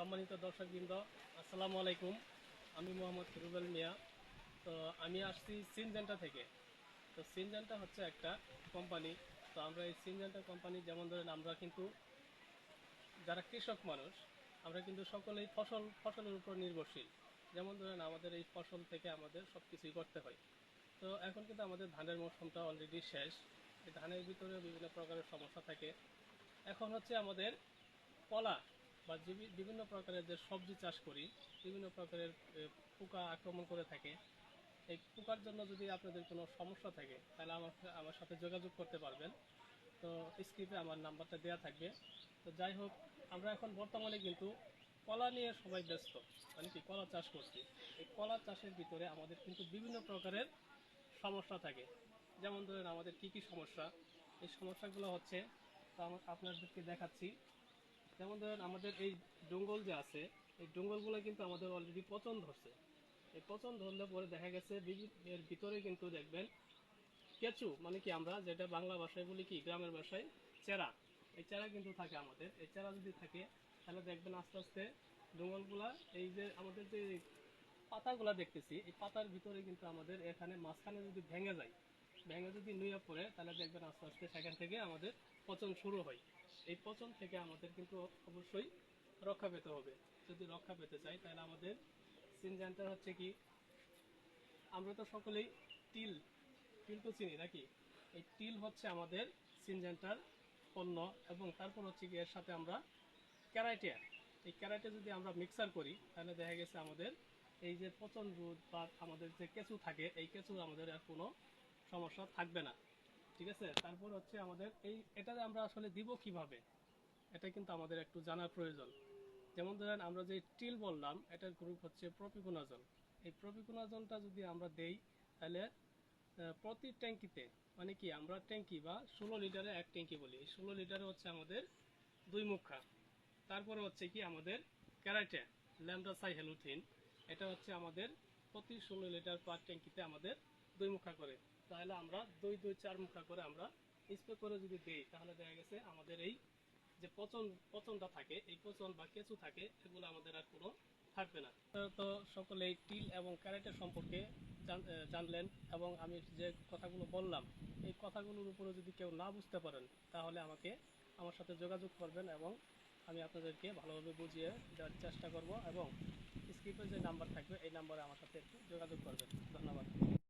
সম্মানিত দর্শকবৃন্দ, আসসালামু আলাইকুম। আমি মোহাম্মদ ফিরুবেল মিয়া। তো আমি আসছি সিনজেন্টা থেকে। তো সিনজেন্টা হচ্ছে একটা কোম্পানি। তো আমরা এই সিনজেন্টা কোম্পানি যেমন ধরেন আমরা কিন্তু যারা কৃষক মানুষ, আমরা কিন্তু সকলেই ফসল, ফসলের উপর নির্ভরশীল। যেমন ধরেন আমাদের এই ফসল থেকে আমাদের সব কিছুই করতে হয়। তো এখন কিন্তু আমাদের ধানের মৌসুমটা অলরেডি শেষ। ধানের ভিতরে বিভিন্ন প্রকারের সমস্যা থাকে। এখন হচ্ছে আমাদের কলা। বা বিভিন্ন প্রকারের যে সবজি চাষ করি, বিভিন্ন প্রকারের পোকা আক্রমণ করে থাকে। এই পোকার জন্য যদি আপনাদের কোনো সমস্যা থাকে, তাহলে আমার আমার সাথে যোগাযোগ করতে পারবেন। তো স্ক্রিপে আমার নাম্বারটা দেওয়া থাকবে। তো যাই হোক, আমরা এখন বর্তমানে কিন্তু কলা নিয়ে সবাই ব্যস্ত। মানে কি কলা চাষ করছি? এই কলা চাষের ভিতরে আমাদের কিন্তু বিভিন্ন প্রকারের সমস্যা থাকে। যেমন ধরেন আমাদের কি কি সমস্যা? এই সমস্যাগুলো হচ্ছে, তো আপনাদেরকে দেখাচ্ছি। যেমন ধরেন আমাদের এই জঙ্গল যে আছে, এই জঙ্গলগুলো কিন্তু আমাদের অলরেডি পচন ধরছে। এই পচন ধরলে পরে দেখা গেছে এর ভিতরে কিন্তু দেখবেন কেঁচু মানে কি আমরা যেটা বাংলা ভাষায় বলি কি, গ্রামের ভাষায় চেরা। এই চেরা কিন্তু থাকে আমাদের। এই চেরা যদি থাকে, তাহলে দেখবেন আস্তে আস্তে জঙ্গলগুলা, এই যে আমাদের যে পাতাগুলা দেখতেছি, এই পাতার ভিতরে কিন্তু আমাদের এখানে মাঝখানে যদি ভেঙে যায়, ভেঙে যদি নুয়ে পড়ে, তাহলে দেখবেন আস্তে আস্তে সেখান থেকে আমাদের পচন শুরু হয়। এই পচন থেকে আমাদের কিন্তু অবশ্যই রক্ষা পেতে হবে। যদি রক্ষা পেতে চাই, তাহলে আমাদের সিনজেন্টার হচ্ছে কি, আমরা তো সকলেই তিল তিল তো চিনি নাকি? এই তিল হচ্ছে আমাদের সিনজেন্টার পণ্য এবং তারপর হচ্ছে কি এর সাথে আমরা ক্যারাইটিয়া এই ক্যারাইটে যদি আমরা মিক্সার করি, তাহলে দেখা গেছে আমাদের এই যে পচন রোধ বা আমাদের যে কেঁচু থাকে, এই কেঁচু আমাদের আর কোনো সমস্যা থাকবে না। ঠিক আছে? তারপর হচ্ছে আমাদের এই, এটা আমরা আসলে দিব কীভাবে? এটা কিন্তু আমাদের একটু জানার প্রয়োজন। যেমন ধরেন আমরা যে টিল বললাম, এটার গ্রুপ হচ্ছে প্রপিকোনাজল এই প্রপিকোনাজলটা যদি আমরা দেই, তাহলে প্রতি ট্যাঙ্কিতে মানে কি, আমরা ট্যাঙ্কি বা ষোলো লিটারে এক ট্যাঙ্কি বলি। এই ষোলো লিটারে হচ্ছে আমাদের দুই মুখা। তারপরে হচ্ছে কি আমাদের ক্যারাটে, ল্যামডা সাইহেলুথিন। এটা হচ্ছে আমাদের প্রতি ষোলো লিটার পার ট্যাঙ্কিতে আমাদের দুই মুখা করে। তাহলে আমরা দুই দুই চার মুখা করে আমরা স্প্রে করে যদি দেই, তাহলে দেখা গেছে আমাদের এই যে পচন, পচনটা থাকে, এই পচন বা কেঁচু থাকে, এগুলো আমাদের আর কোনো থাকবে না। তো- সকলে এই টিল এবং ক্যারেটের সম্পর্কে জান- জানলেন এবং আমি যে কথাগুলো বললাম, এই কথাগুলোর উপরে যদি কেউ না বুঝতে পারেন, তাহলে আমাকে আমার সাথে যোগাযোগ করবেন এবং আমি আপনাদেরকে ভালোভাবে বুঝিয়ে দেওয়ার চেষ্টা করব এবং স্ক্রিপে যে নাম্বার থাকবে, এই নাম্বারে আমার সাথে একটু যোগাযোগ করবেন। ধন্যবাদ।